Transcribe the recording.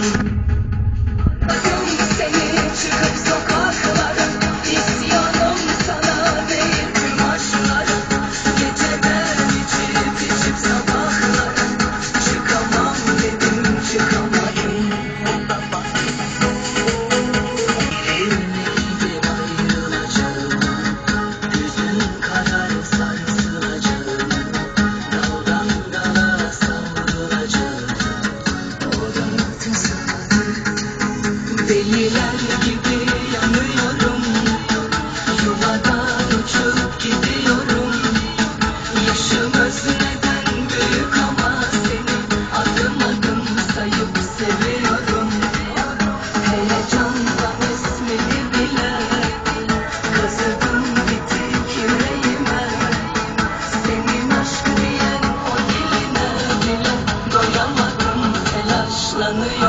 Don't you. say it, she lives so Deliler gibi yanıyorum. Yuvadan uçup gidiyorum. Yaşım özneden büyük ama seni adım adım sayıp seviyorum. Heyecandan ismini bile. Kazıdım bitik yüreğime. Senin o diline bile doyamadım. Telaşlanıyorum